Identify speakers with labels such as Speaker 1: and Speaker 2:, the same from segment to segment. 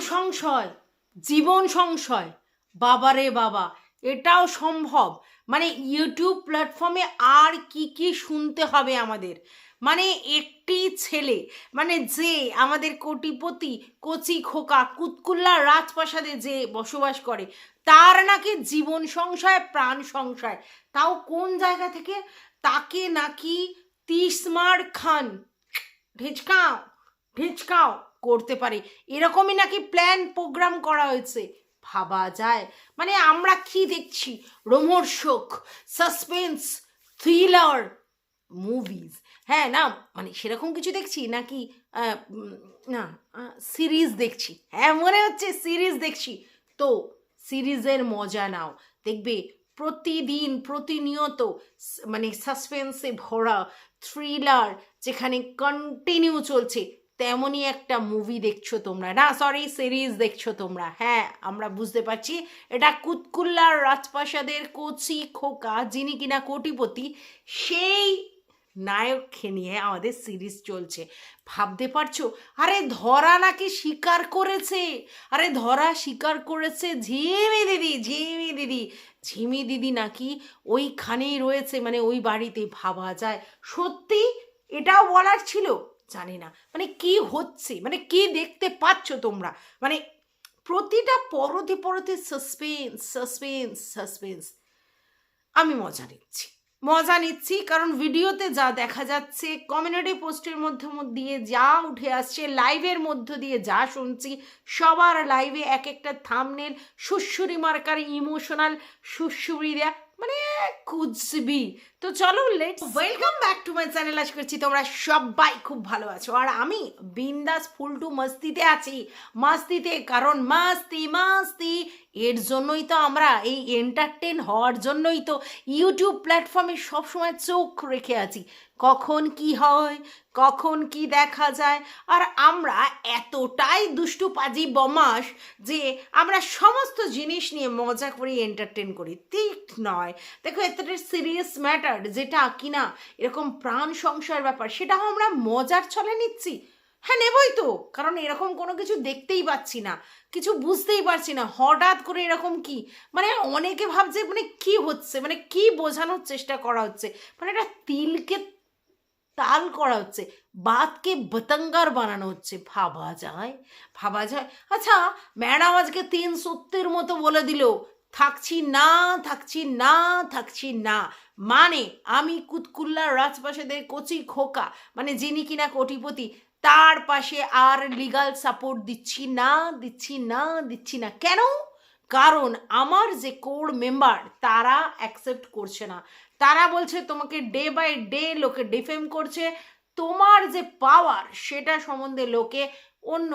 Speaker 1: সংশয়, জীবন সংশয়। বাবারে বাবা, এটাও সম্ভব? মানে ইউটিউব প্ল্যাটফর্মে আর কি কি শুনতে হবে আমাদের? মানে একটি ছেলে মানে যে আমাদের কোটিপতি, কচি খোকা, কুতকুল্লা রাজপ্রাসাদে যে বসবাস করে, তার নাকি জীবন সংশয়, প্রাণ সংশয়? তাও কোন জায়গা থেকে? তাকে নাকি তিসমার খান। ঢেচকাও ঢেচকাও। করতে পারে। এরকমই নাকি প্ল্যান প্রোগ্রাম করা হয়েছে। ভাবা যায়। মানে আমরা কি দেখছি? রোমর্শক সাসপেন্স থ্রিলার মুভিজ হ্যাঁ না মানে সেরকম কিছু দেখছি নাকি না সিরিজ দেখছি। হ্যাঁ মনে হচ্ছে সিরিজ দেখছি। তো সিরিজের মজা নাও। দেখবে প্রতিদিন, প্রতিনিয়ত মানে সাসপেন্সে ভরা থ্রিলার যেখানে কন্টিনিউ চলছে। তেমনই একটা মুভি দেখছ তোমরা। না সরি সিরিজ দেখছ তোমরা। হ্যাঁ আমরা বুঝতে পারছি। এটা কুতকুল্লার রাজপ্রাসাদের কচি খোকা, যিনি কিনা কোটিপতি, সেই নায়ককে নিয়ে আমাদের সিরিজ চলছে। ভাবতে পারছ? আরে ধরা নাকি স্বীকার করেছে। আরে ধরা স্বীকার করেছে ঝিমি দিদি ঝিমি দিদি। ঝিমি দিদি নাকি ওইখানেই রয়েছে মানে ওই বাড়িতে ভাবা যায়। সত্যি এটাও বলার ছিল? জানি না মানে কি হচ্ছে? মানে কি দেখতে পাচ্ছ তোমরা? মানে প্রতিটা পরতে পরতে সাসপেন্স সাসপেন্স সাসপেন্স আমি মজা নিচ্ছি। মজা নিচ্ছি কারণ ভিডিওতে যা দেখা যাচ্ছে কমিউনিটি পোস্টের মধ্যে দিয়ে যা উঠে আসছে লাইভের মধ্য দিয়ে যা শুনছি, সবার লাইভে এক একটা থামনেল সুশ্রুরি মার্কার ইমোশনাল সুশ্রুরি দেয়া মানে কুজবি তো চলো let's welcome back to my channel আশা করছি তোমরা সবাই খুব ভালো আছো। আর আমি বিন্দাস ফুল টু মস্তিতে আছি। মাস্তিতে, কারণ মাস্তি মাস্তি এর জন্যই তো আমরা এই এন্টারটেন হওয়ার জন্যই তো ইউটিউব প্ল্যাটফর্মে সবসময় চোখ রেখে আছি। কখন কি হয়, কখন কি দেখা যায়, আর আমরা এতটাই দুষ্টু পাজি বমাস যে আমরা সমস্ত জিনিস নিয়ে মজা করি এন্টারটেন করি। ঠিক নয়। দেখো এতটা সিরিয়াস ম্যাটার যেটা কিনা এরকম প্রাণ সংশয়ের ব্যাপার, সেটাও আমরা মজার ছলে নিচ্ছি। হ্যাঁ নেবই তো। কারণ এরকম কোনো কিছু দেখতেই পাচ্ছি না। কিছু বুঝতেই পারছি না। হঠাৎ করে এরকম কি? মানে অনেকে ভাবছে মানে কি হচ্ছে? মানে কি বোঝানোর চেষ্টা করা হচ্ছে? মানে এটা তিলকে তাল করা হচ্ছে। বাতকে বতঙ্গার বানানো হচ্ছে। ভাবা যায়? ভাবা যায়? আচ্ছা ম্যাডাম আজকে তিন সত্যের মতো বলে দিল, থাকছি না থাকছি না থাকছি না। মানে আমি কুতকুল্লার রাজপ্রাসাদের কচি খোকা মানে যিনি কিনা কোটিপতি তার পাশে আর লিগাল সাপোর্ট দিচ্ছি না দিচ্ছি না দিচ্ছি না। কেন? কারণ আমার যে কোর মেম্বার তারা অ্যাকসেপ্ট করছে না। তারা বলছে, তোমাকে ডে বাই ডে লোকে ডিফেম করছে। তোমার যে পাওয়ার সেটা সম্বন্ধে লোকে অন্য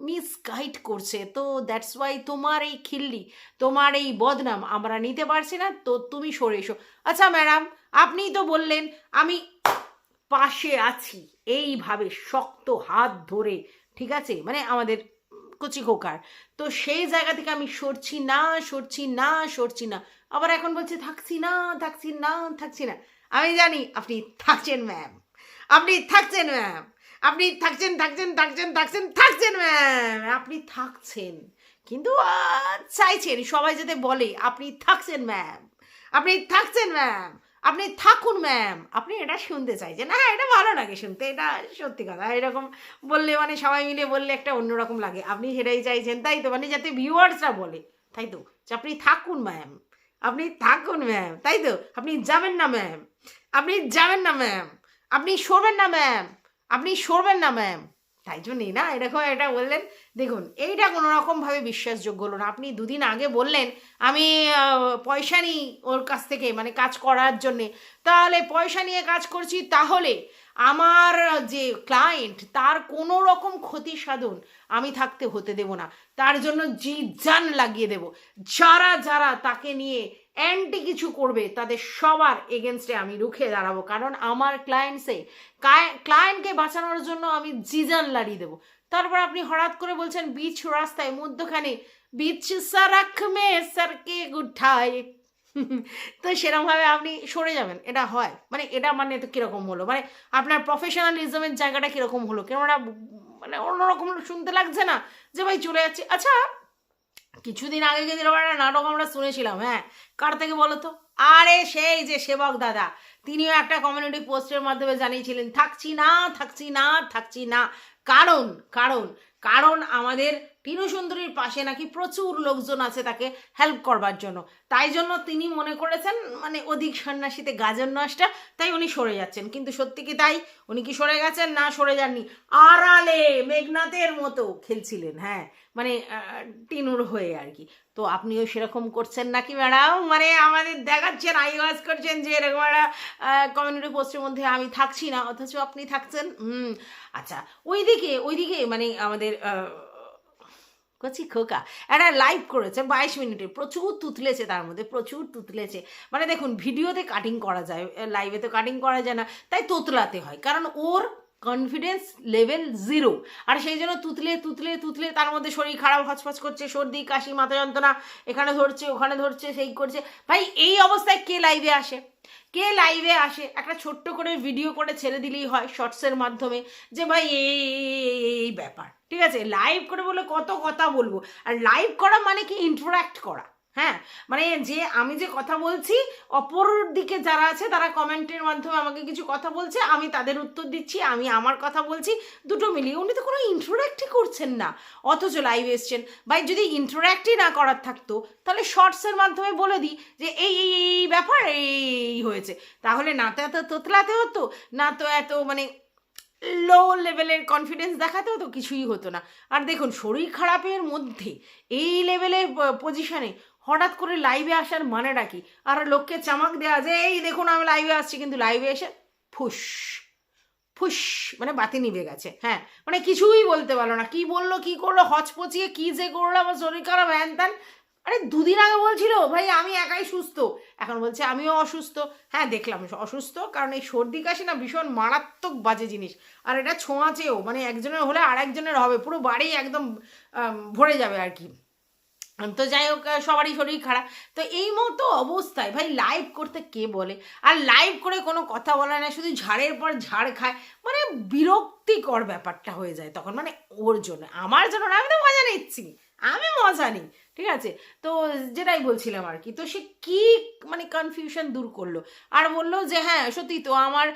Speaker 1: মিসগাইড করছে। তো দ্যাটস ওয়াই তোমার এই খিল্লি, তোমার এই বদনাম আমরা নিতে পারছি না। তো তুমি সরে এসো। আচ্ছা ম্যাডাম আপনিই তো বললেন, আমি পাশে আছি। এইভাবে শক্ত হাত ধরে, ঠিক আছে? মানে আমাদের কচি খোকার। তো সেই জায়গা থেকে আমি সরছি না সরছি না সরছি না। আবার এখন বলছে, থাকছি না থাকছি না থাকছি না। আমি জানি, আপনি থাকছেন ম্যাম আপনি থাকছেন ম্যাম আপনি থাকছেন থাকছেন থাকছেন থাকছেন থাকছেন ম্যাম আপনি থাকছেন। কিন্তু চাইছেন, সবাই যাতে বলে, আপনি থাকছেন ম্যাম আপনি থাকছেন ম্যাম আপনি থাকুন ম্যাম আপনি এটা শুনতে চাইছেন হ্যাঁ এটা ভালো লাগে শুনতে, এটা সত্যি কথা। এরকম বললে মানে সবাই মিলে বললে একটা অন্যরকম লাগে। আপনি সেটাই চাইছেন, তাই তো? মানে যাতে ভিউয়ার্সরা বলে, তাই তো? যে আপনি থাকুন ম্যাম আপনি থাকুন ম্যাম তাই তো? আপনি যাবেন না ম্যাম আপনি যাবেন না ম্যাম আপনি সরবেন না ম্যাম আপনি সরবেন না ম্যাম তাই জন্যই না এরকম এটা বললেন, দেখুন, এইটা কোনো রকমভাবে বিশ্বাসযোগ্য হলো না। আপনি দুদিন আগে বললেন, আমি পয়সা নিই ওর কাছ থেকে মানে কাজ করার জন্যে। তাহলে পয়সা নিয়ে কাজ করছি তাহলে আমার যে ক্লায়েন্ট তার কোনো রকম ক্ষতি সাধন আমি থাকতে হতে দেব না। তার জন্য জি জান লাগিয়ে দেব। যারা যারা তাকে নিয়ে অ্যান্টি কিছু করবে তাদের সবার এগেনস্টে আমি রুখে দাঁড়াবো। কারণ আমার ক্লায়েন্টসে ক্লায়েন্টকে বাঁচানোর জন্য আমি জিজান লাড়িয়ে দেবো। তারপর আপনি হঠাৎ করে বলছেন, বিচ রাস্তায় মধ্যখানে বিচ সারাক মে সারকে গুঠায়। তো সেরকমভাবে আপনি সরে যাবেন। এটা হয়। মানে এটা মানে তো কীরকম হলো? মানে আপনার প্রফেশনালিজমের জায়গাটা কীরকম হলো? কেননা মানে অন্যরকম শুনতে লাগছে না যে ভাই চলে যাচ্ছে। আচ্ছা কিছুদিন আগে কিন্তু এরকম একটা নাটক আমরা শুনেছিলাম হ্যাঁ। কার থেকে বলো তো? আরে সেই যে সেবক দাদা, তিনিও একটা কমিউনিটি পোস্টের মাধ্যমে জানিয়েছিলেন, থাকছি না থাকছি না থাকছি না। কারণ কারণ কারণ আমাদের টিনু সুন্দরীর পাশে নাকি প্রচুর লোকজন আছে তাকে হেল্প করবার জন্য। তাই জন্য তিনি মনে করেছেন মানে অধিক সন্ন্যাসীতে গাজন নষ্টা, তাই উনি সরে যাচ্ছেন। কিন্তু সত্যি কি তাই? উনি কি সরে গেছেন? না, সরে যাননি। আড়ালে মেঘনাথের মতো খেলছিলেন হ্যাঁ মানে টিনুর হয়ে আর কি। তো আপনিও সেরকম করছেন নাকি ম্যাডাম? মানে আমাদের দেখাচ্ছেন আইওয়াজ করছেন যে এরকম একটা কমিউনিটি পোস্টের মধ্যে আমি থাকছি না, অথচ আপনি থাকছেন। হুম আচ্ছা ওইদিকে ওইদিকে মানে আমাদের কচি খোকা। একটা লাইভ করেছে বাইশ মিনিটে। প্রচুর তুতলেছে তার মধ্যে, প্রচুর তুতলেছে। মানে দেখুন, ভিডিওতে কাটিং করা যায় লাইভে তো কাটিং করা যায় না, তাই তোতলাতে হয়। কারণ ওর কনফিডেন্স লেভেল জিরো আর সেই জন্য তুতলে তুতলে তুতলে তার মধ্যে শরীর খারাপ হচপচ করছে, সর্দি, কাশি, মাথা যন্ত্রণা, এখানে ধরছে, ওখানে ধরছে, সেই করছে। ভাই, এই অবস্থায় কে লাইভে আসে? কে লাইভে আসে? একটা ছোট্ট করে ভিডিও করে ছেড়ে দিলেই হয় শর্টসের মাধ্যমে যে, ভাই এই ব্যাপার। ঠিক আছে? লাইভ করে বলে কত কথা বলব। আর লাইভ করা মানে কি? ইন্টারাক্ট করা। হ্যাঁ? মানে যে আমি যে কথা বলছি অপর দিকে যারা আছে, তারা কমেন্টের মাধ্যমে আমাকে কিছু কথা বলছে, আমি তাদের উত্তর দিচ্ছি, আমি আমার কথা বলছি, দুটো মিলিয়ে। উনি তো কোনো ইন্টারাক্টই করছেন না। অথচ লাইভ এসছেন। ভাই, যদি ইন্টারাক্টই না করার থাকতো, তাহলে শর্টসের মাধ্যমে বলে দিই যে, এই এই এই ব্যাপার এই হয়েছে। তাহলে না তো এত তোতলাতে হতো, না তো এত মানে লো লেভেলের কনফিডেন্স দেখাতে তো কিছুই হতো না। আর দেখুন, শরীর খারাপের মধ্যে এই লেভেলের পজিশনে হঠাৎ করে লাইভে আসার মানেটা কি? আর লোককে চামাক দেওয়া যে, এই দেখুন, আমি লাইভে আসছি। কিন্তু লাইভে এসে ফুস ফুস মানে বাতি নিভে গেছে। হ্যাঁ মানে কিছুই বলতে পারল না। কি বলল, কি করল, হচপচিয়ে কি যে করল, আমার শরীর খারাপ, হ্যান ত্যান। আরে দুদিন আগে বলছিল ভাই আমি একাই সুস্থ। এখন বলছে আমিও অসুস্থ। হ্যাঁ দেখলাম অসুস্থ কারণ এই সর্দি কাশি না ভীষণ মারাত্মক বাজে জিনিস। আর এটা ছোঁয়াচেও মানে একজনের হলে আর একজনের হবে পুরো বাড়ি একদম ভরে যাবে আর কি। তো যাই হোক সবারই শরীর খারাপ। তো এই মতো অবস্থায় ভাই লাইভ করতে কে বলে? আর লাইভ করে কোনো কথা বলে না শুধু ঝাড়ের পর ঝাড় খায় মানে বিরক্তিকর ব্যাপারটা হয়ে যায় তখন মানে ওর জন্য। আমার জন্য না, আমি তো মজা নিচ্ছি। আমি মজা নিই, ঠিক আছে? তো যেটাই বলছিলাম আর কি, তো সে কি মানে কনফিউশন দূর করল? আর বলল যে হ্যাঁ সত্যি তো আমার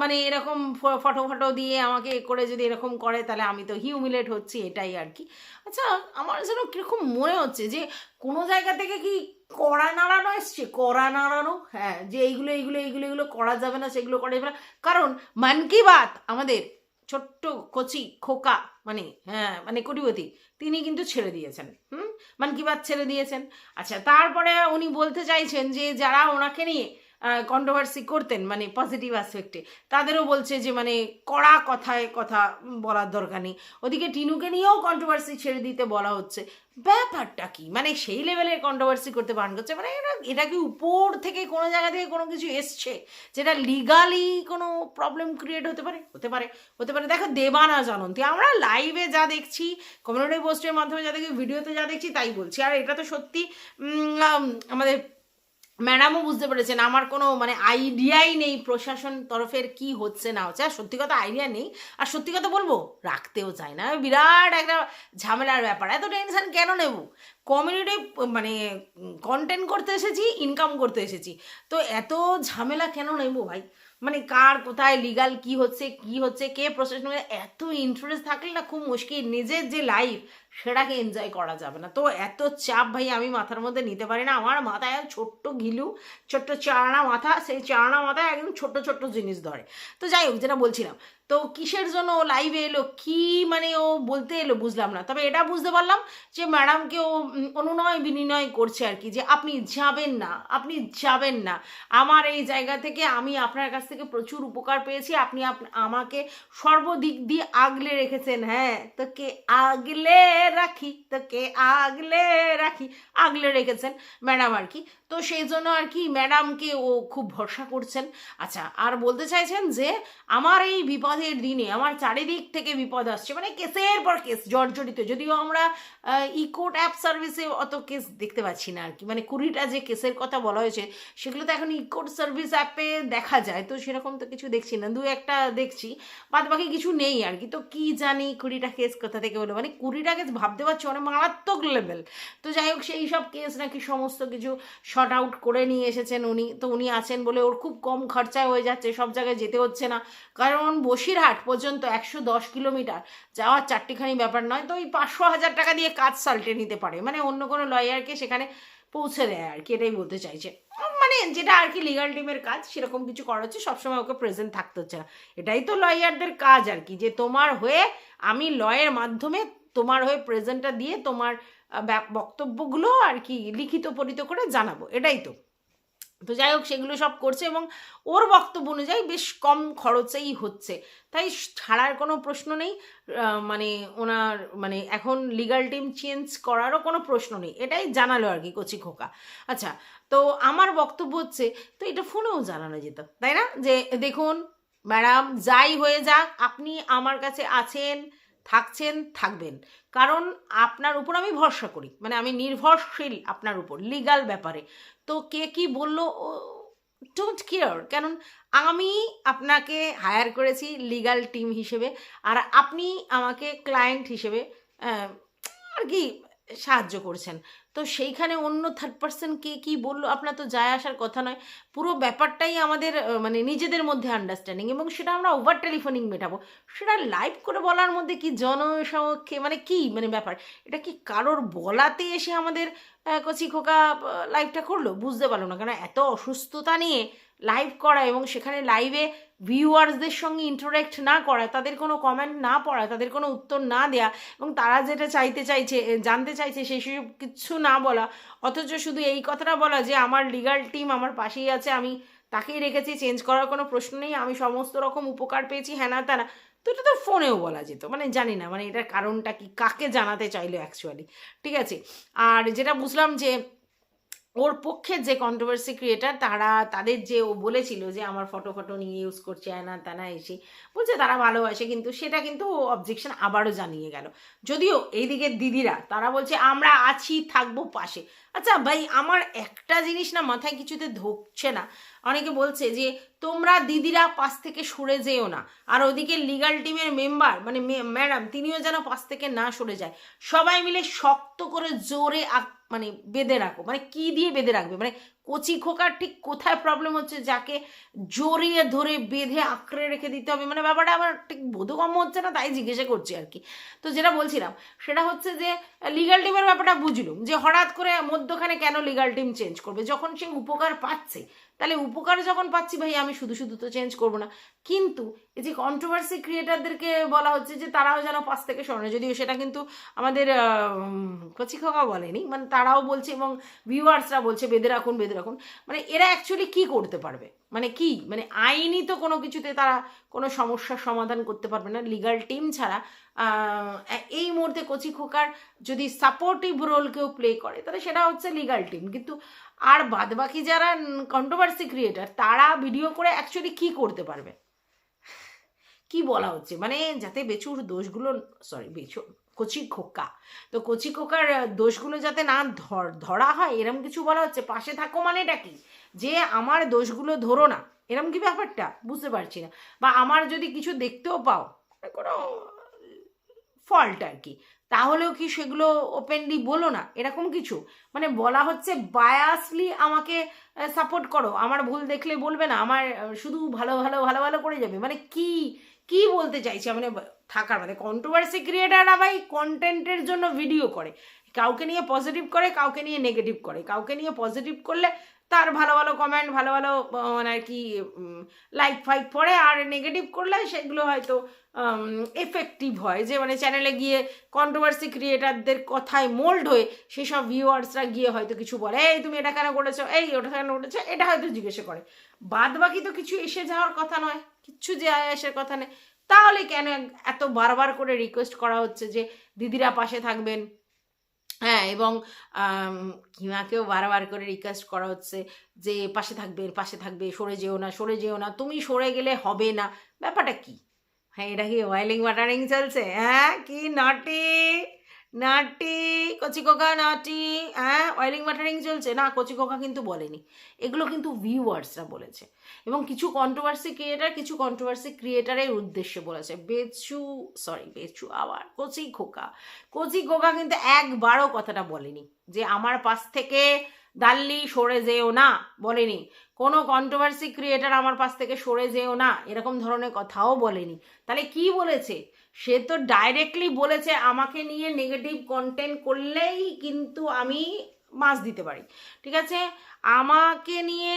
Speaker 1: মানে এরকম ফটো ফটো দিয়ে আমাকে করে যদি এরকম করে, তাহলে আমি তো হিউমিলেট হচ্ছি, এটাই আর কি। আচ্ছা আমার যেন কীরকম মনে হচ্ছে যে, কোনো জায়গা থেকে কি কড়া নাড়ানো এসছে? কড়া নাড়ানো? হ্যাঁ যে এইগুলো এইগুলো এইগুলো এগুলো করা যাবে না, সেগুলো করা যাবে না। কারণ, মান কি বাত আমাদের ছোট্ট কচি খোকা মানে হ্যাঁ মানে কোটিপতি, তিনি কিন্তু ছেড়ে দিয়েছেন, হুম? মানে কি বাত ছেড়ে দিয়েছেন? আচ্ছা তারপরে উনি বলতে চাইছেন যে যারা ওনাকে নিয়ে কন্ট্রোভার্সি করতেন মানে পজিটিভ অ্যাসপেক্টে তাদেরও বলছে যে মানে কড়া কথায় কথা বলার দরকার নেই। ওদিকে টিনুকে নিয়েও কন্ট্রোভার্সি ছেড়ে দিতে বলা হচ্ছে। ব্যাপারটা কি? মানে সেই লেভেলের কন্ট্রোভার্সি করতে বারণ করছে। মানে এটা এটা কি উপর থেকে কোনো জায়গা থেকে কোনো কিছু এসছে যেটা লিগালি কোনো প্রবলেম ক্রিয়েট হতে পারে? হতে পারে হতে পারে। দেখো দেবানা জানন্তি আমরা লাইভে যা দেখছি কমিউনিটি পোস্টের মাধ্যমে যা দেখি ভিডিওতে যা দেখছি, তাই বলছি। আর এটা তো সত্যি আমাদের ম্যাডামও বুঝতে পেরেছেন, আমার কোনো মানে আইডিয়াই নেই প্রশাসন তরফের কি হচ্ছে না হচ্ছে। আর সত্যি কথা আইডিয়া নেই। আর সত্যি কথা বলব, রাখতেও চাই না। বিরাট একটা ঝামেলার ব্যাপার। এত টেনশন কেন নেব? কমিউনিটি মানে কন্টেন্ট করতে এসেছি ইনকাম করতে এসেছি। তো এত ঝামেলা কেন নেব ভাই? মানে কার কোথায় লিগাল কি হচ্ছে কি হচ্ছে, কে প্রশাসন এত ইন্টারেস্ট থাকলে না খুব মুশকিল। নিজের যে লাইফ সেটাকে এনজয় করা যাবে না। তো এত চাপ ভাই আমি মাথার মধ্যে নিতে পারি না। আমার মাথায় ছোট্ট ঘিলু, ছোট্ট চারনা মাথা, সেই চারনা মাথায় একদম ছোট্ট ছোট্ট জিনিস ধরে। তো যাই হোক, যেটা বলছিলাম তো কিসের জন্য ও লাইভে এলো? কি মানে ও বলতে এলো? বুঝলাম না। তবে এটা বুঝতে পারলাম যে ম্যাডামকে ও অনুনয় বিনিময় করছে আর কি, যে আপনি যাবেন না, আপনি যাবেন না। আমার এই জায়গা থেকে আমি আপনার কাছ থেকে প্রচুর উপকার পেয়েছি। আপনি আপ- আমাকে সর্বদিক দিয়ে আগলে রেখেছেন। হ্যাঁ তোকে আগলে রাখি, তোকে আগলে রাখি, আগলে রেখেছেন। ম্যাডাম আর কি তো সেই জন্য আর কি ম্যাডামকে ও খুব ভরসা করছেন। আচ্ছা আর বলতে চাইছেন যে, আমার এই বিপদের দিনে, আমার চারিদিক থেকে বিপদ আসছে মানে কেসের পর কেস, জর্জরিত, যদিও আমরা ইকোট অ্যাপ সার্ভিসে অত কেস দেখতে পাচ্ছি না আর কি মানে কুড়িটা যে কেসের কথা বলা হয়েছে, সেগুলো তো এখন ইকোট সার্ভিস অ্যাপে দেখা যায়। তো সেরকম তো কিছু দেখছি না। দু একটা দেখছি বাদ বাকি কিছু নেই আর কি তো কি জানি কুড়িটা কেস কোথা থেকে হলো? মানে কুড়িটা কেস ভাবতে পারছি অনেক মারাত্মক লেভেল তো যাই হোক, সেই সব কেস নাকি সমস্ত কিছু শর্ট আউট করে নিয়ে এসেছেন উনি। তো উনি আছেন বলে ওর খুব কম খরচায় হয়ে যাচ্ছে, সব জায়গায় যেতে হচ্ছে না। কারণ বসিরহাট পর্যন্ত একশো দশ কিলোমিটার যাওয়ার চারটিখানি ব্যাপার নয়। তো ওই পাঁচশো হাজার টাকা দিয়ে কাজ সাল্টে নিতে পারে। মানে অন্য কোনো লয়ারকে সেখানে পৌঁছে দেয় আর কি, এটাই বলতে চাইছে। মানে যেটা আর কি লিগাল টিমের কাজ, সেরকম কিছু করা হচ্ছে, সবসময় ওকে প্রেজেন্ট থাকতে হচ্ছে না। এটাই তো লয়ারদের কাজ আর কি, যে তোমার হয়ে আমি লয়ের মাধ্যমে তোমার হয়ে প্রেজেন্টটা দিয়ে তোমার বক্তব্যগুলো আর কি লিখিত পরিত করে জানাব, এটাই তো। তো যাই হোক, সেগুলো সব করছে এবং ওর বক্তব্য অনুযায়ী বেশ কম খরচেই হচ্ছে। তাই ছাড়ার কোনো প্রশ্ন নেই। মানে ওনার মানে এখন লিগাল টিম চেঞ্জ করারও কোনো প্রশ্ন নেই। এটাই জানালো আর কি কচি খোকা। আচ্ছা তো আমার বক্তব্য হচ্ছে, তো এটা ফোনেও জানানো যেত, তাই না? যে দেখুন, ম্যাডাম, যাই হয়ে যাক, আপনি আমার কাছে আছেন থাকছেন, থাকবেন। কারণ আপনার উপর আমি ভরসা করি। মানে আমি নির্ভরশীল আপনার উপর লিগাল ব্যাপারে। তো কে কি বলল ডোন্ট কেয়ার কারণ আমি আপনাকে হায়ার করেছি লিগাল টিম হিসেবে। আর আপনি আমাকে ক্লায়েন্ট হিসেবে আর কি সাহায্য করছেন। তো সেইখানে অন্য থার্ড পার্সন কে কী বলল? আপনার তো যায় আসার কথা নয়। পুরো ব্যাপারটাই আমাদের মানে নিজেদের মধ্যে আন্ডারস্ট্যান্ডিং এবং সেটা আমরা ওভার টেলিফোনিং মেটাবো। সেটা লাইভ করে বলার মধ্যে কি জনসমক্ষে মানে কি মানে ব্যাপার? এটা কি কারোর বলাতে এসে আমাদের কচি খোকা লাইভটা করল? বুঝতে পারল না। কেন এত অসুস্থতা নিয়ে লাইভ করা এবং সেখানে লাইভে ভিউয়ার্সদের সঙ্গে ইন্টারেক্ট না করা, তাদের কোনো কমেন্ট না পড়া, তাদের কোনো উত্তর না দেয়া এবং তারা যেটা চাইতে চাইছে জানতে চাইছে সেই সব কিছু না বলা, অথচ শুধু এই কথাটা বলা যে আমার লিগাল টিম আমার পাশেই আছে, আমি তাকেই রেখেছি চেঞ্জ করার কোনো প্রশ্ন নেই, আমি সমস্ত রকম উপকার পেয়েছি হ্যানা ত্যানা তো এটা তো ফোনেও বলা যেত মানে জানি না মানে এটার কারণটা কি, কাকে জানাতে চাইলো অ্যাকচুয়ালি ঠিক আছে? আর যেটা বুঝলাম যে ওর পক্ষে যে কন্ট্রোভার্সি ক্রিয়েটার তারা তাদের যে ও বলেছিল যে আমার ফটো ফটো নিয়ে ইউজ করছে না তানা এসে, বলছে তারা ভালোবাসে, কিন্তু সেটা কিন্তু ও অবজেকশন আবারও জানিয়ে গেল। যদিও এইদিকে দিদিরা, তারা বলছে, আমরা আছি, থাকব পাশে। আচ্ছা ভাই, আমার একটা জিনিস না মাথায় কিছুতে ধরছে না। অনেকে বলছে যে, তোমরা দিদিরা পাশ থেকে সরে যেও না। আর ওদিকে লিগাল টিমের মেম্বার মানে ম্যাডাম তিনিও যেন পাশ থেকে না সরে যায়। সবাই মিলে শক্ত করে জোরে মানে বেঁধে রাখো। মানে কি দিয়ে বেঁধে রাখবে? মানে কচি খোকার ঠিক কোথায় প্রবলেম হচ্ছে? যাকে জড়িয়ে ধরে বেঁধে আঁকড়ে রেখে দিতে হবে। মানে ব্যাপারটা আমার ঠিক বোধগম্য হচ্ছে না, তাই জিজ্ঞাসা করছি আর কি। তো যেটা বলছিলাম, সেটা হচ্ছে যে লিগাল টিমের ব্যাপারটা বুঝলুম যে হঠাৎ করে মধ্যখানে কেন লিগাল টিম চেঞ্জ করবে? যখন সে উপকার পাচ্ছে তাহলে উপকার যখন পাচ্ছি ভাই, আমি শুধু শুধু তো চেঞ্জ করব না। কিন্তু এই যে কন্ট্রোভার্সি ক্রিয়েটারদেরকে বলা হচ্ছে যে তারাও যেন পাশ থেকে সরে। যদিও সেটা কিন্তু আমাদের কচি খোকা বলেনি মানে তারাও বলছে এবং ভিউয়ার্সরা বলছে, বেঁধে রাখুন বেঁধে রাখুন। মানে এরা অ্যাকচুয়ালি কি করতে পারবে? মানে কি? মানে আইনি তো কোনো কিছুতে তারা কোনো সমস্যার সমাধান করতে পারবে না। লিগাল টিম ছাড়া এই মুহূর্তে কচি খোকার যদি সাপোর্টিভ রোল কেউ প্লে করে, তাহলে সেটা হচ্ছে লিগাল টিম কিন্তু আর বাদবাকি যারা কন্ট্রোভার্সি ক্রিয়েটার তারা ভিডিও করে অ্যাকচুয়ালি কি করতে পারবে? কি বলা হচ্ছে? মানে যাতে বেচুর দোষগুলো সরি বেচু কচি খোকা। তো কচি খোকার দোষগুলো যাতে না ধর, ধরা হয়, এরম কিছু বলা হচ্ছে। পাশে থাকো মানে এটা কি? যে আমার দোষগুলো ধরো না। এরম কি ব্যাপারটা? বুঝতে পারছি না। বা আমার যদি কিছু দেখতেও পাও, কোনো ফল্ট আর কি। তাহলেও কি সেগুলো ওপেনলি বলো না? এরকম কিছু? মানে বলা হচ্ছে বায়াসলি আমাকে সাপোর্ট করো। আমার ভুল দেখলে বলবে না। আমার শুধু ভালো ভালো ভালো ভালো করে যাবে। মানে কি কি বলতে চাইছে? মানে থাকার মানে কন্ট্রোভার্সি ক্রিয়েটাররা ভাই কন্টেন্টের জন্য ভিডিও করে। কাউকে নিয়ে পজিটিভ করে, কাউকে নিয়ে নেগেটিভ করে। কাউকে নিয়ে পজিটিভ করলে তার ভালো ভালো কমেন্ট ভালো ভালো মানে আর কি লাইক ফাইক পড়ে আর নেগেটিভ করলে সেগুলো হয়তো এফেক্টিভ হয়। যে মানে চ্যানেলে গিয়ে কন্ট্রোভার্সি ক্রিয়েটারদের কথায় মোল্ড হয়ে সেসব ভিউয়ার্সরা গিয়ে হয়তো কিছু বলে, এই তুমি এটা কেন করেছ? এই ওটা কেন করেছ? এটা হয়তো জিজ্ঞেস করে। বাদ বাকি তো কিছু এসে যাওয়ার কথা নয় কিচ্ছু যে আসার কথা নেই তাহলে কেন এত বারবার করে রিকোয়েস্ট করা হচ্ছে যে, দিদিরা পাশে থাকবেন হ্যাঁ এবং হিমাকেও বারবার করে রিকোয়েস্ট করা হচ্ছে যে, পাশে থাকবে পাশে থাকবে, সরে যেও না, সরে যেও না, তুমি সরে গেলে হবে না। ব্যাপারটা কি? হ্যাঁ এটা কি ওয়াইলিং ওয়াটারিং চলছে? হ্যাঁ কি নাটি নাটি, কচি কোকা নাটি হ্যাঁ? ওয়াইলিং ওয়াটারিং চলছে। না, কচি কোকা কিন্তু বলেনি। এগুলো কিন্তু ভিউয়ার্সরা বলেছে। এবং কিছু কন্ট্রোভার্সি ক্রিয়েটার কিছু কন্ট্রোভার্সি ক্রিয়েটারের উদ্দেশ্যে বলেছে। বেচু সরি বেচু আবার কচি খোকা কচি খোকা কিন্তু একবারও কথাটা বলেনি। যে আমার পাশ থেকে দাল্লি সরে যেও না, বলেনি। কোনো কন্ট্রোভার্সি ক্রিয়েটার আমার পাশ থেকে সরে যেও না, এরকম ধরনের কথাও বলেনি। তাহলে কি বলেছে? সে তো ডাইরেক্টলি বলেছে আমাকে নিয়ে নেগেটিভ কন্টেন্ট করলেই কিন্তু আমি মাছ দিতে পারি। ঠিক আছে? আমাকে নিয়ে,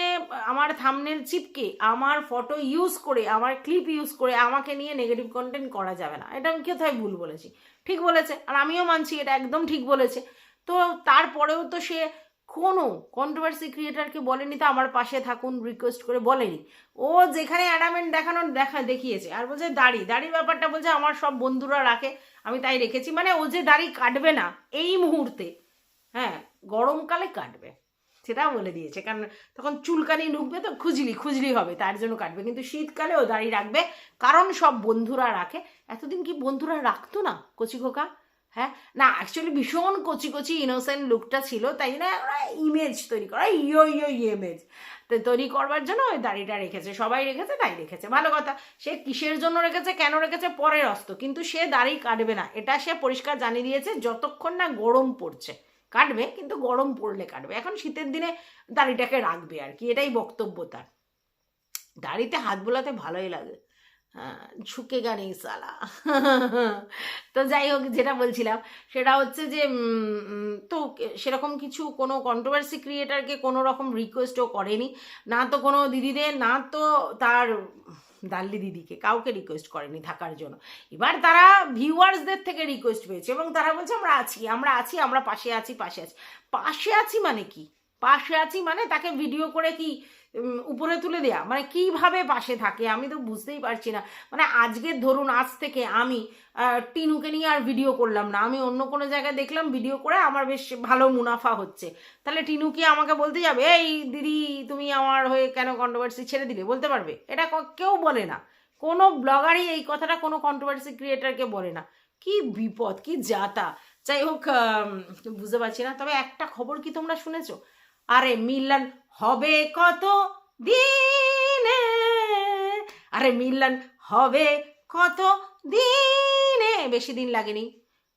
Speaker 1: আমার থামনেল চিপকে আমার ফটো ইউজ করে, আমার ক্লিপ ইউজ করে আমাকে নিয়ে নেগেটিভ কন্টেন্ট করা যাবে না। এটা আমি কোথায় ভুল বলেছি? ঠিক বলেছে। আর আমিও মানছি, এটা একদম ঠিক বলেছে। তো তারপরেও তো সে কোনো কন্ট্রোভার্সি ক্রিয়েটারকে বলেনি তো আমার পাশে থাকুন রিকোয়েস্ট করে বলেনি। ও যেখানে অ্যাডামেন্ট দেখানোর দেখা, দেখিয়েছে। আর বলছে, দাড়ি। দাড়ির ব্যাপারটা বলছে, আমার সব বন্ধুরা রাখে, আমি তাই রেখেছি। মানে ও যে দাড়ি কাটবে না, এই মুহূর্তে হ্যাঁ গরমকালে কাটবে। সেটা বলে দিয়েছে। কারণ তখন চুলকানি ঢুকবে তো, খুজলি খুজলি হবে, তার জন্য কাটবে। কিন্তু শীতকালে ও দাড়ি রাখবে, কারণ সব বন্ধুরা রাখে। এতদিন কি বন্ধুরা রাখতো না, কচি খোকা? হ্যাঁ? না অ্যাকচুয়ালি ভীষণ কচি কচি ইনোসেন্ট লুকটা ছিল, তাই না ওরা ইমেজ তৈরি করা ইয়ো ইয়ো ইমেজ তো তৈরি করবার জন্য ওই দাড়িটা রেখেছে, সবাই রেখেছে, তাই রেখেছে। ভালো কথা, সে কিসের জন্য রেখেছে, কেন রেখেছে, পরের অস্ত কিন্তু সে দাড়ি কাটবে না, এটা সে পরিষ্কার জানিয়ে দিয়েছে, যতক্ষণ না গরম পড়ছে। কাটবে, কিন্তু গরম পড়লে কাটবে, এখন শীতের দিনে দাড়িটাকে রাখবে আর কি, এটাই বক্তব্য তার। দাড়িতে হাত বোলাতে ভালোই লাগে। হ্যাঁ ঝুঁকে গানে সালা। তো যাই হোক, যেটা বলছিলাম, সেটা হচ্ছে যে তো সেরকম কিছু কোনো কন্ট্রোভার্সি ক্রিয়েটারকে কোনো রকম রিকোয়েস্টও করেনি। না তো কোনো দিদিদের, না তো তার দাল্লি দিদিকে, কাউকে রিকোয়েস্ট করেনি থাকার জন্য। এবার তারা ভিউয়ার্সদের থেকে রিকোয়েস্ট পেয়েছে এবং তারা বলছে, আমরা আছি আমরা আছি, আমরা পাশে আছি পাশে আছি। পাশে আছি মানে কি? পাশে আছি মানে তাকে ভিডিও করে কি উপরে তুলে দেয়া। মানে কীভাবে পাশে থাকে আমি তো বুঝতেই পারছি না। মানে আজকের ধরুন আজ থেকে আমি টিনুকে নিয়ে আর ভিডিও করলাম না। আমি অন্য কোনো জায়গায় দেখলাম ভিডিও করে আমার বেশ ভালো মুনাফা হচ্ছে। তাহলে টিনু কি আমাকে বলতে যাবে, এই দিদি, তুমি আমার হয়ে কেন কন্ট্রোভার্সি ছেড়ে দিলে? বলতে পারবে। এটা কেউ বলে না। কোনো ব্লগারই এই কথাটা কোনো কন্ট্রোভার্সি ক্রিয়েটারকে বলে না। কি বিপদ, কি যাতা। যাই হোক বুঝতে পারছি না। তবে একটা খবর কি তোমরা শুনেছো? আরে মিলন হবে কত দিনে? আরে মিলন হবে কত দিনে? বেশি দিন লাগেনি,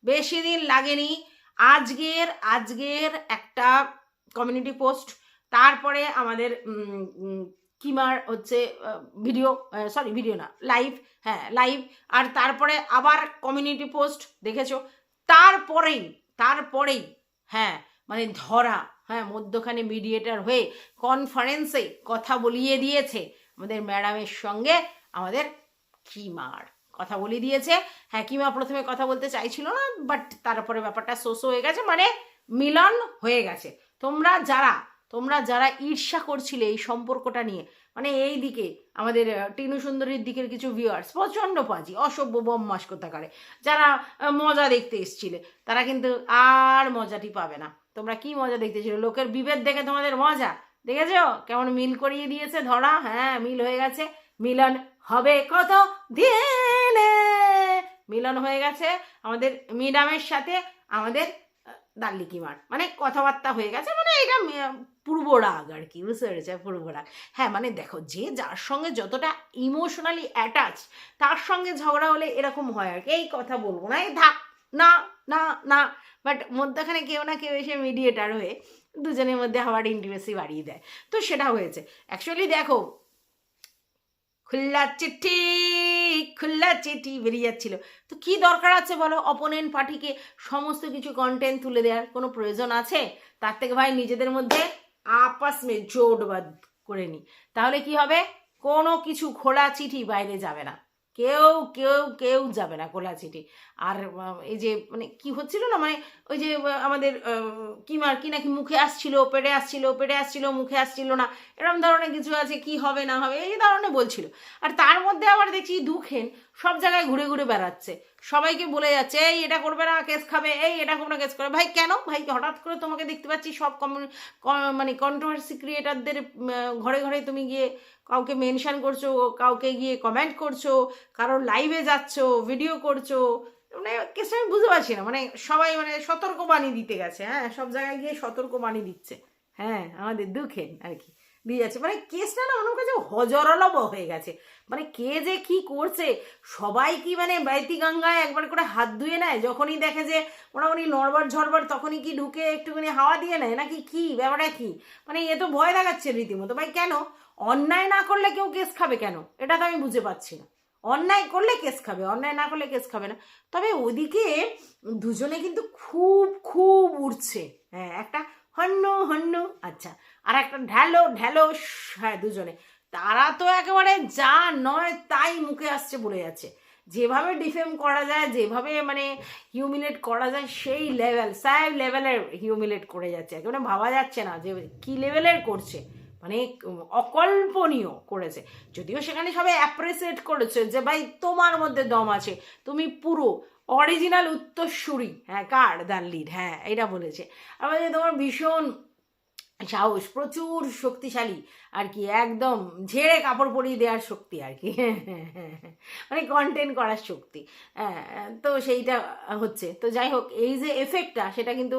Speaker 1: বেশি দিন লাগেনি। আজকের আজকের একটা কমিউনিটি পোস্ট তারপরে আমাদের কিমার হচ্ছে ভিডিও সরি ভিডিও না লাইভ হ্যাঁ লাইভ আর তারপরে আবার কমিউনিটি পোস্ট দেখেছ। তারপরেই তারপরেই হ্যাঁ মানে ধরা হ্যাঁ মধ্যখানে মিডিয়েটার হয়ে কনফারেন্সে কথা বলিয়ে দিয়েছে। আমাদের ম্যাডামের সঙ্গে আমাদের কিমার কথা বলিয়ে দিয়েছে। হ্যাঁ কিমা প্রথমে কথা বলতে চাইছিল না বাট তারপরে ব্যাপারটা শোষ হয়ে গেছে মানে মিলন হয়ে গেছে। তোমরা যারা তোমরা যারা ঈর্ষা করছিলে এই সম্পর্কটা নিয়ে মানে এই দিকে আমাদের টিনু সুন্দরীর দিকের কিছু ভিউয়ার্স প্রচণ্ড পাজি, অসভ্য বম্মাস করে যারা মজা দেখতে এসছিলে, তারা কিন্তু আর মজাটি পাবে না। তোমরা কি মজা দেখতেছিল লোকের বিভেদ দেখে তোমাদের মজা। দেখেছ? কেমন মিল করিয়ে দিয়েছে ধরা? হ্যাঁ মিল হয়ে গেছে। মিলন হবে কত দিনে মিলন হয়ে গেছে আমাদের মিডামের সাথে আমাদের আহ, দাল্লি কিমার মানে কথাবার্তা হয়ে গেছে মানে এটা পূর্ব রাগ আর কি বুঝতে পেরেছে? পূর্ব রাগ। হ্যাঁ মানে দেখো যে যার সঙ্গে যতটা ইমোশনালি অ্যাটাচ তার সঙ্গে ঝগড়া হলে এরকম হয় আর কি। এই কথা বলব না এই থাক না না না। বাট মধ্যখানে কেউ না কেউ এসে মিডিয়েটার হয়ে দুজনের মধ্যে আবার ইন্টিমেসি বাড়িয়ে দেয়। তো সেটা হয়েছে। অ্যাকচুয়ালি দেখো খুল্লা চিঠি খুল্লা চিঠি বেরিয়ে যাচ্ছিল। তো কি দরকার আছে বলো? অপোনেন্ট পার্টিকে সমস্ত কিছু কন্টেন্ট তুলে দেওয়ার কোনো প্রয়োজন আছে? তার থেকে ভাই নিজেদের মধ্যে আপস মে জোট বাদ করে নি। তাহলে কি হবে? কোনো কিছু খোলা চিঠি বাইরে যাবে না। কেউ কেউ কেউ যাবে না খোলা চিঠি। আর এই যে মানে কি হচ্ছিল না মানে ওই যে আমাদের আহ, কি নাকি মুখে আসছিল পেটে আসছিল পেটে আসছিল মুখে আসছিল না এরকম ধরনের কিছু আছে কি হবে না হবে এই ধরনের বলছিল। আর তার মধ্যে আবার দেখছি দুখেন সব জায়গায় ঘুরে ঘুরে বেড়াচ্ছে। সবাইকে বলে যাচ্ছে এই এটা করবে না কেস খাবে এই এটা করবে না কেস করবে। ভাই কেন? ভাই হঠাৎ করে তোমাকে দেখতে পাচ্ছি সব মানে কন্ট্রোভার্সি ক্রিয়েটারদের ঘরে ঘরে তুমি গিয়ে কাউকে মেনশান করছ কাউকে গিয়ে কমেন্ট করছ কারোর লাইভে যাচ্ছ ভিডিও করছ মানে কেসটা আমি বুঝতে পারছি না। মানে সবাই মানে সতর্কবাণী দিতে গেছে হ্যাঁ? সব জায়গায় গিয়ে সতর্কবাণী দিচ্ছে হ্যাঁ? আমাদের দুঃখের আর কি, দিয়ে যাচ্ছে। মানে কেসটা না আমার কাছে হজরলব হয়ে গেছে। মানে কে যে কি করছে, সবাই কি মানে বাইতি গঙ্গায় একবার করে হাত ধুয়ে নেয়? যখনই দেখে যে মোটামুটি নড়বার ঝড়বার তখনই কি ঢুকে একটুখানি হাওয়া দিয়ে নেয়? নাকি কি? ব্যাপারটা কি? মানে এ তো ভয় দেখাচ্ছে রীতিমতো। ভাই কেন? অন্যায় না করলে কেউ কেস খাবে কেন? এটা তো আমি বুঝে পাচ্ছি না। অন্যায় করলে কেস খাবে, অন্যায় না করলে কেস খাবে না। তবে ওদিকে দুজনে কিন্তু খুব খুব উঠছে হ্যাঁ একটা হন্য হন্য আচ্ছা আর একটা ঢ্যালো ঢ্যালো হ্যাঁ দুজনে। তারা তো একেবারে যা নয় তাই মুখে আসছে বলে যাচ্ছে। যেভাবে ডিফেম করা যায়, যেভাবে মানে হিউমিলেট করা যায়, সেই লেভেল সাহেব লেভেলের হিউমিলেট করে যাচ্ছে। একেবারে ভাবা যাচ্ছে না যে কি লেভেলের করছে। মানে অকল্পনীয় করেছে। যদিও সেখানে সবাই অ্যাপ্রিসিয়েট করেছে যে, ভাই, তোমার মধ্যে দম আছে। তুমি পুরো অরিজিনাল উত্তরসূরি হ্যাঁ কার? দ্য লিড হ্যাঁ এটা বলেছে। আবার তোমার ভীষণ সাহস প্রচুর শক্তিশালী। আর কি একদম ঝেড়ে কাপড় পরিয়ে দেওয়ার শক্তি আর কি। মানে কন্টেন্ট করার শক্তি। হ্যাঁ, তো সেইটা হচ্ছে। তো যাই হোক এই যে এফেক্টটা সেটা কিন্তু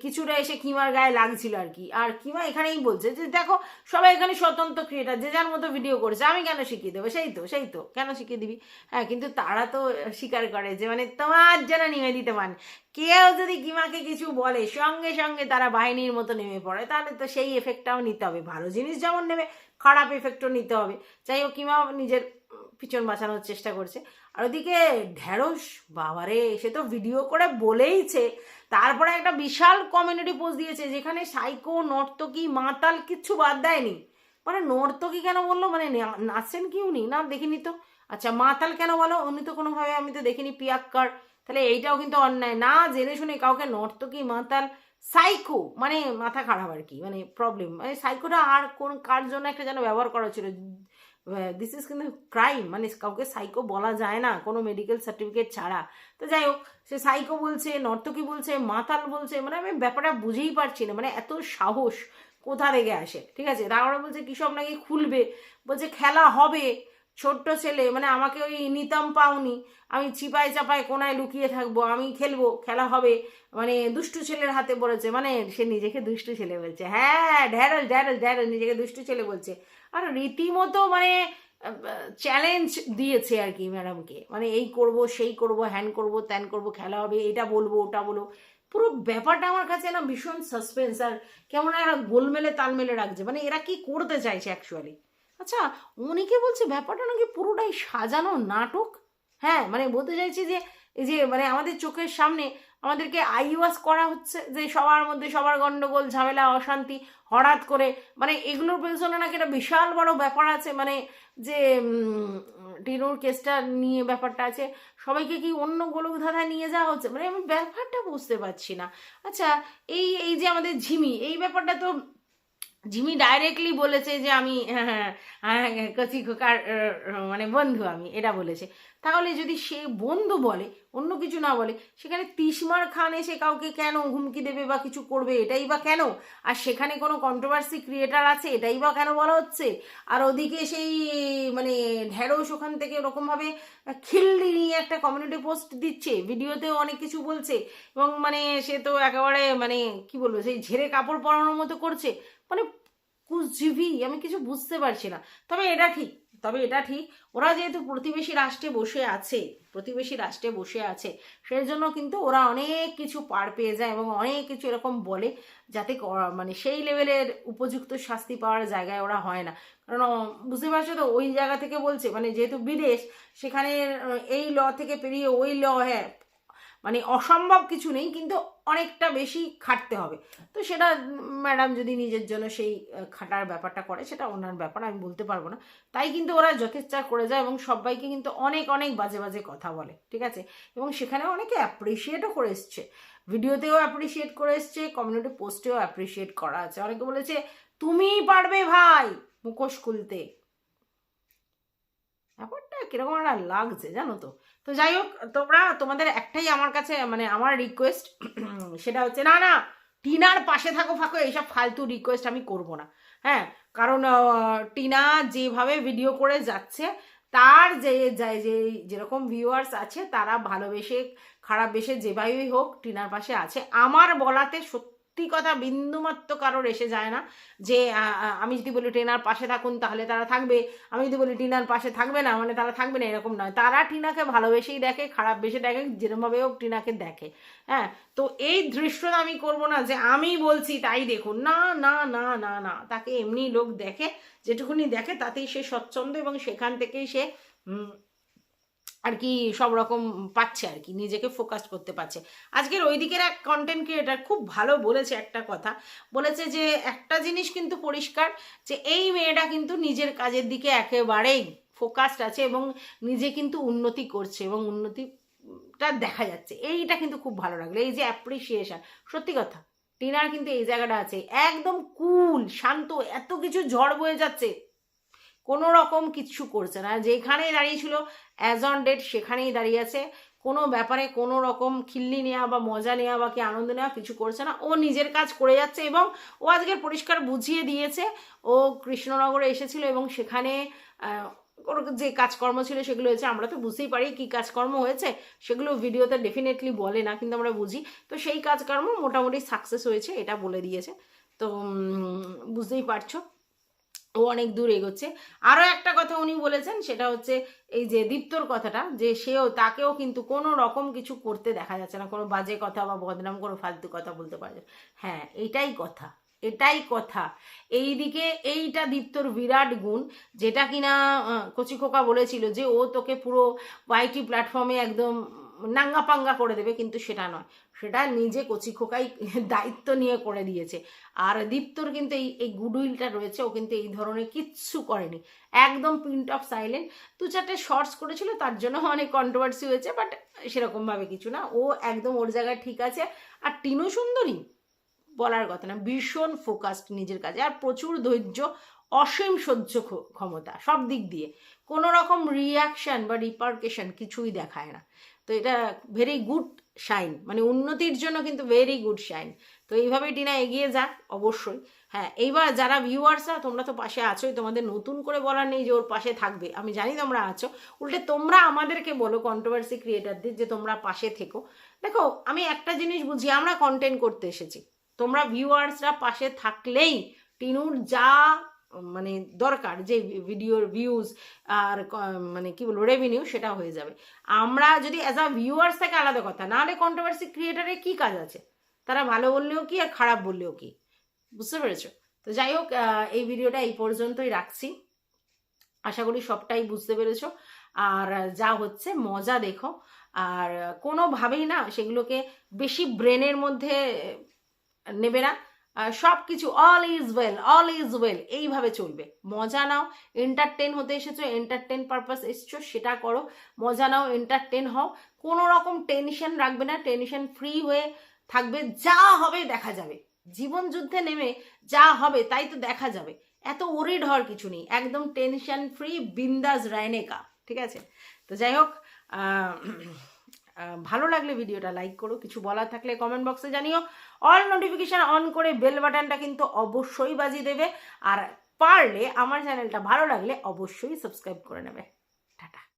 Speaker 1: কিছুটা এসে কিমার গায়ে লাগছিল আর কি। আর কিমা এখানেই বলছে যে দেখো সবাই এখানে স্বতন্ত্র ক্রিয়েটার যে যার মতো ভিডিও করছে আমি কেন শিখিয়ে দেবো? সেই তো সেই তো কেন শিখিয়ে দিবি? হ্যাঁ কিন্তু তারা তো স্বীকার করে যে মানে তোমার যেন নিবেদিত মান কেউ যদি কিমাকে কিছু বলে, সঙ্গে সঙ্গে তারা বাহিনীর মতো নেমে পড়ে, তাহলে তো সেই এফেক্টটাও নিতে হবে। ভালো জিনিস যেমন নেবে, খারাপ এফেক্টও নিতে হবে। যাই হোক কিমা নিজের পিছন বাঁচানোর চেষ্টা করছে। আর ওদিকে ঢেঁড়স, বাবারে, সে তো ভিডিও করে বলেইছে। তারপরে একটা বিশাল কমিউনিটি পোস্ট দিয়েছে, যেখানে সাইকো নর্তকী, মাতাল কিচ্ছু বাদ দেয়নি। মানে নর্তকী কেন বলল? মানে নাচছেন কি উনি? না, দেখিনি তো। আচ্ছা মাতাল কেন বলো? উনি তো কোনোভাবে আমি তো দেখিনি, পিয়াক্কার। তাহলে এইটাও কিন্তু অন্যায়। না জেনে শুনে কাউকে নর্তকী মাতাল সাইকো মানে মাথা খারাপ আর কি মানে প্রবলেম মানে সাইকোটা আর কোন, কার জন্য একটা যেন ব্যবহার করা ছিল দিস ইজ কিন্তু ক্রাইম মানে কাউকে সাইকো বলা যায় না, কোনো মেডিকেল সার্টিফিকেট ছাড়া। তো যাই হোক, সে সাইকো বলছে, নর্তকী বলছে, মাতাল বলছে মানে আমি ব্যাপারটা বুঝেই পারছি না মানে এত সাহস কোথা থেকে আসে? ঠিক আছে? তারপরে বলছে, কিসব নাকি খুলবে? বলছে, খেলা হবে। ছোট্ট ছেলে মানে আমাকে ওই নিতাম পাওনি। আমি চিপায় চাপায় কোনায় লুকিয়ে থাকব, আমি খেলব, খেলা হবে। মানে দুষ্টু ছেলের হাতে পড়েছে মানে সে নিজেকে দুষ্টু ছেলে বলছে। হ্যাঁ ঢ্যাঁড়ল ঢ্যাঁড়ল ঢ্যাঁড়ল, নিজেকে দুষ্টু ছেলে বলছে। আর রীতিমতো মানে চ্যালেঞ্জ দিয়েছে আর কি ম্যাডামকে মানে এই করব, সেই করব হ্যান করব, ত্যান করব, খেলা হবে, এটা বলব, ওটা বলব। পুরো ব্যাপারটা আমার কাছে না ভীষণ সাসপেন্স আর কেমন একটা গোলমেলে তালমেলে রাখছে। মানে এরা কি করতে চাইছে অ্যাকচুয়ালি আচ্ছা অনেকে বলছে ব্যাপারটা নাকি পুরোটাই সাজানো নাটক? হ্যাঁ মানে বলতে চাইছি যে, এই যে মানে আমাদের চোখের সামনে আমাদেরকে আইওয়াস করা হচ্ছে যে সবার মধ্যে সবার গণ্ডগোল ঝামেলা, অশান্তি হঠাৎ করে মানে এগুলোর পেছনে নাকি একটা বিশাল বড় ব্যাপার আছে মানে যে টিনুর কেসটা নিয়ে ব্যাপারটা আছে, সবাইকে কি অন্য গোলক ধাঁধায় নিয়ে যাওয়া হচ্ছে? মানে আমি ব্যাপারটা বুঝতে পারছি না। আচ্ছা এই এই যে আমাদের ঝিমি, এই ব্যাপারটা তো ঝিমি ডাইরেক্টলি বলেছে যে আমি হ্যাঁ, হ্যাঁ, হ্যাঁ, কচি খোকার মানে বন্ধু আমি এটা বলেছে। তাহলে যদি সে বন্ধু বলে অন্য কিছু না বলে সেখানে তিসমার খান এসে কাউকে কেন হুমকি দেবে বা কিছু করবে এটাই বা কেন? আর সেখানে কোনো কন্ট্রোভার্সি ক্রিয়েটার আছে এটাই বা কেন বলা হচ্ছে? আর ওদিকে সেই মানে ঢেঁড়স ওখান থেকে ওরকমভাবে খিল্লি নিয়ে একটা কমিউনিটি পোস্ট দিচ্ছে ভিডিওতেও অনেক কিছু বলছে। এবং মানে সে তো একেবারে মানে কি বলব সেই ঝেড়ে কাপড় পরানোর মতো করছে। মানে কুচজিভি আমি কিছু বুঝতে পারছি না। তবে এটা ঠিক, তবে এটা ঠিক। ওরা যেহেতু প্রতিবেশী রাষ্ট্রে বসে আছে, প্রতিবেশী রাষ্ট্রে বসে আছে সেই জন্য কিন্তু ওরা অনেক কিছু পার পেয়ে যায় এবং অনেক কিছু এরকম বলে যাতে মানে সেই লেভেলের উপযুক্ত শাস্তি পাওয়ার জায়গায় ওরা হয় না। কারণ বুঝতে পারছ তো, ওই জায়গা থেকে বলছে মানে যেহেতু বিদেশ সেখানে এই ল থেকে পেরিয়ে ওই ল হ্যাঁ মানে অসম্ভব কিছু নেই, কিন্তু অনেকটা বেশি খাটতে হবে। তো সেটা ম্যাডাম যদি নিজের জন্য সেই খাটার ব্যাপারটা করে, সেটা ওনার ব্যাপার, আমি বলতে পারব না। তাই কিন্তু ওরা যথেচ্ছা করে যায় এবং সবাইকে কিন্তু অনেক অনেক বাজে বাজে কথা বলে, ঠিক আছে? এবং সেখানে অনেকে অ্যাপ্রিসিয়েটও করে এসছে। ভিডিওতেও অ্যাপ্রিসিয়েট করে এসছে কমিউনিটি পোস্টেও অ্যাপ্রিসিয়েট করা আছে। অনেকে বলেছে, তুমিই পারবে ভাই মুখোশ খুলতে। ব্যাপারটা কীরকম একটা লাগছে, জানো তো? তো যাই হোক, তোমরা, তোমাদের একটাই আমার কাছে মানে আমার রিকোয়েস্ট সেটা হচ্ছে, না না, টিনার পাশে থাকো ফাঁকো, এইসব ফালতু রিকোয়েস্ট আমি করব না। হ্যাঁ কারণ টিনা যেভাবে ভিডিও করে যাচ্ছে, তার যে, যে- যেরকম ভিউয়ার্স আছে, তারা ভালোবেসে, খারাপ বেসে যেভাবেই হোক, টিনার পাশে আছে। আমার বলাতে সত্যি কথা বিন্দুমাত্র কারোর এসে যায় না যে আমি যদি বলি টিনার পাশে থাকুন তাহলে তারা থাকবে। আমি যদি বলি টিনার পাশে থাকবে না মানে তারা থাকবে না, এরকম নয়। তারা টিনাকে ভালোবেসেই দেখে, খারাপ বেশি দেখে, যেরমভাবে হোক টিনাকে দেখে। হ্যাঁ তো এই দৃশ্যটা আমি করব না যে আমি বলছি তাই দেখুন। না না না না না। তাকে এমনি লোক দেখে, যেটুকুনি দেখে তাতেই সে স্বচ্ছন্দ এবং সেখান থেকেই সে আর কি সব রকম পাচ্ছে আর কি নিজেকে ফোকাস করতে পারছে। আজকের ওই দিকের এক কন্টেন্ট ক্রিয়েটার খুব ভালো বলেছে একটা কথা, বলেছে যে একটা জিনিস কিন্তু পরিষ্কার, যে এই মেয়েটা কিন্তু নিজের কাজের দিকে একেবারেই ফোকাসড আছে এবং নিজে কিন্তু উন্নতি করছে এবং উন্নতিটা দেখা যাচ্ছে। এইটা কিন্তু খুব ভালো লাগল, এই যে অ্যাপ্রিসিয়েশন সত্যি কথা। টিনার কিন্তু এই জায়গাটা আছে, একদম কুল শান্ত, এত কিছু ঝড় বয়ে যাচ্ছে। কোনো রকম কিচ্ছু করছে না। যেখানেই দাঁড়িয়েছিল অ্যাজ অন ডেট সেখানেই দাঁড়িয়ে আছে। কোনো ব্যাপারে কোনো রকম খিল্লি নেওয়া বা মজা নেওয়া বা কি আনন্দ নেওয়া কিছু করছে না। ও নিজের কাজ করে যাচ্ছে এবং ও আজকে পরিষ্কার বুঝিয়ে দিয়েছে। ও কৃষ্ণনগরে এসেছিল এবং সেখানে ওর যে কাজকর্ম ছিল সেগুলো হয়েছে। আমরা তো বুঝতেই পারি কি কাজকর্ম হয়েছে। সেগুলো ভিডিওতে ডেফিনেটলি বলে না, কিন্তু আমরা বুঝি। তো সেই কাজকর্ম মোটামুটি সাকসেস হয়েছে, এটা বলে দিয়েছে। তো বুঝতেই পারছ। ও অনেক দূর এগোচ্ছে। আরও একটা কথা উনি বলেছেন, সেটা হচ্ছে এই যে দীপ্তর কথাটা, যে সেও, তাকেও কিন্তু কোনো রকম কিছু করতে দেখা যাচ্ছে না। কোনো বাজে কথা বা বদনাম, কোনো ফালতু কথা বলতে পারছে হ্যাঁ এটাই কথা এটাই কথা। এইদিকে এইটা দীপ্তর বিরাট গুণ, যেটা কিনা কচি খোকা বলেছিল যে ও তোকে পুরো ওয়াইটি প্ল্যাটফর্মে একদম নাঙ্গা পাঙ্গা করে দেবে, কিন্তু সেটা নয়। সেটা নিজে কচি খোকাই দায়িত্ব নিয়ে করে দিয়েছে। আর দীপ্তর কিন্তু এই এই গুডউইলটা রয়েছে, ও কিন্তু এই ধরনের কিচ্ছু করেনি। একদম প্রিন্ট অফ সাইলেন্ট দু চারটে শর্টস করেছিল, তার জন্য অনেক কন্ট্রোভার্সি হয়েছে বাট সেরকমভাবে কিছু না। ও একদম ওর জায়গায় ঠিক আছে। আর টিনু সুন্দরী, বলার কথা না, ভীষণ ফোকাসড নিজের কাজে। আর প্রচুর ধৈর্য, অসীম সহ্য ক্ষমতা, সব দিক দিয়ে। কোনো রকম রিয়াকশন বা রিপার্কেশন কিছুই দেখায় না। তো এটা ভেরি গুড শাইন। মানে উন্নতির জন্য কিন্তু ভেরি গুড শাইন। তো এইভাবে টিনা এগিয়ে যাক, অবশ্যই। হ্যাঁ এইবার যারা ভিউয়ার্সরা তোমরা তো পাশে আছোই, তোমাদের নতুন করে বলার নেই যে ওর পাশে থাকবে। আমি জানি তোমরা আছো। উল্টে তোমরা আমাদেরকে বলো কন্ট্রোভার্সি ক্রিয়েটারদের যে তোমরা পাশে থেকো। দেখো, আমি একটা জিনিস বুঝি, আমরা কন্টেন্ট করতে এসেছি। তোমরা ভিউয়ার্সরা পাশে থাকলেই টিনুর যা মানে দরকার যে ভিডিওর ভিউজ আর মানে কি বলব রেভিনিউ সেটা হয়ে যাবে। আমরা যদি অ্যাজ আ ভিউয়ার্স থেকে আলাদা কথা, নাহলে কন্ট্রোভার্সি ক্রিয়েটারের কি কাজ আছে? তারা ভালো বললেও কি আর খারাপ বললেও কি? বুঝতে পেরেছ? তো যাই হোক এই ভিডিওটা এই পর্যন্তই রাখছি। আশা করি সবটাই বুঝতে পেরেছ। আর যা হচ্ছে, মজা দেখো। আর কোনোভাবেই না, সেগুলোকে বেশি ব্রেনের মধ্যে নেবে না। সব কিছু all is well all is well এইভাবে চলবে। মজা নাও এন্টারটেন হতে এসেছ এন্টারটেন পারপাস এসছো, সেটা করো। মজা নাও এন্টারটেন হও। কোনো রকম টেনশন রাখবে না টেনশন ফ্রি হয়ে থাকবে, যা হবে দেখা যাবে। জীবন যুদ্ধে নেমে যা হবে তাই তো দেখা যাবে। এত ওরিড হওয়ার কিছু নেই, একদম টেনশন ফ্রি বিন্দাস রায়নেকা ঠিক আছে? তো যাই হোক ভালো লাগলে ভিডিওটা লাইক করো, কিছু বলার থাকলে কমেন্ট বক্সে জানিও। অল নোটিফিকেশান অন করে বেল বাটনটা কিন্তু অবশ্যই বাজিয়ে দেবে। আর পারলে আমার চ্যানেলটা ভালো লাগলে অবশ্যই সাবস্ক্রাইব করে নেবে।